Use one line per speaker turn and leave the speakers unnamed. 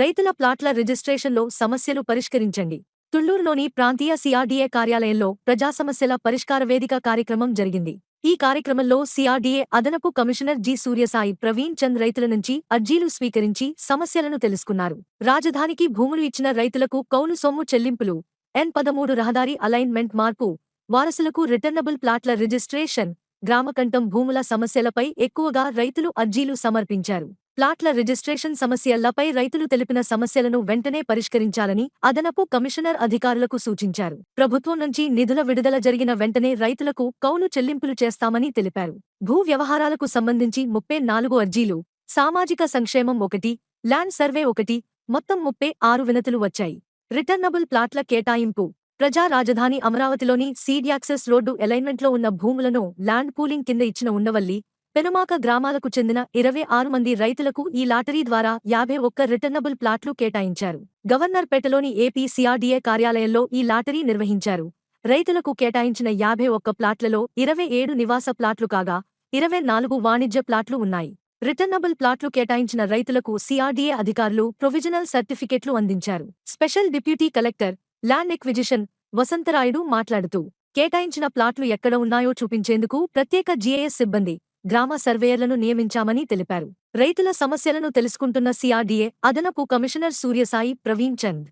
రైతుల ప్లాట్ల రిజిస్ట్రేషన్లో సమస్యలు పరిష్కరించండి. తుళ్ళూరులోని ప్రాంతీయ సిఆర్డీఏ కార్యాలయంలో ప్రజా సమస్యల పరిష్కార వేదిక కార్యక్రమం జరిగింది. ఈ కార్యక్రమంలో సిఆర్డీఏ అదనపు కమిషనర్ జి సూర్యసాయి ప్రవీణ్ చంద్ రైతుల నుంచి అర్జీలు స్వీకరించి సమస్యలను తెలుసుకున్నారు. రాజధానికి భూములు ఇచ్చిన రైతులకు కౌలు సొమ్ము చెల్లింపులు ఎన్ పదమూడు రహదారి అలైన్మెంట్ మార్పు వారసులకు రిటర్నబుల్ ప్లాట్ల రిజిస్ట్రేషన్ గ్రామకంఠం భూముల సమస్యలపై ఎక్కువగా రైతులు అర్జీలు సమర్పించారు. ప్లాట్ల రిజిస్ట్రేషన్ సమస్యలపై రైతులు తెలిపిన సమస్యలను వెంటనే పరిష్కరించాలని అదనపు కమిషనర్ అధికారులకు సూచించారు. ప్రభుత్వం నుంచి నిధుల విడుదల జరిగిన వెంటనే రైతులకు కౌలు చెల్లింపులు చేస్తామని తెలిపారు. భూ వ్యవహారాలకు సంబంధించి ముప్పై నాలుగు అర్జీలు సామాజిక సంక్షేమం ఒకటి ల్యాండ్ సర్వే ఒకటి మొత్తం ముప్పై ఆరు వినతులు వచ్చాయి. రిటర్నబుల్ ప్లాట్ల కేటాయింపు ప్రజా రాజధాని అమరావతిలోని సీడ్ యాక్సెస్ రోడ్డు అలైన్మెంట్లో ఉన్న భూములను ల్యాండ్ పూలింగ్ కింద ఇచ్చిన ఉండవల్లి పెనుమాక గ్రామాలకు చెందిన ఇరవై ఆరు మంది రైతులకు ఈ లాటరీ ద్వారా యాభై ఒక్క రిటర్నబుల్ ప్లాట్లు కేటాయించారు. గవర్నర్ పేటలోని ఏపీ సిఆర్డీఏ కార్యాలయంలో ఈ లాటరీ నిర్వహించారు. రైతులకు కేటాయించిన యాభై ఒక్క ప్లాట్లలో ఇరవై ఏడు నివాస ప్లాట్లు కాగా ఇరవై నాలుగు వాణిజ్య ప్లాట్లు ఉన్నాయి. రిటర్నబుల్ ప్లాట్లు కేటాయించిన రైతులకు సిఆర్డీఏ అధికారులు ప్రొవిజనల్ సర్టిఫికెట్లు అందించారు. Special deputy collector land acquisition Vasantharayudu మాట్లాడుతూ కేటాయించిన ప్లాట్లు ఎక్కడ ఉన్నాయో చూపించేందుకు ప్రత్యేక జీఏఎస్ సిబ్బంది గ్రామ సర్వేయర్లను నియమించామని తెలిపారు. రైతుల సమస్యలను తెలుసుకుంటున్న సిఆర్డీఏ అదనపు కమిషనర్ సూర్యసాయి ప్రవీణ్ చంద్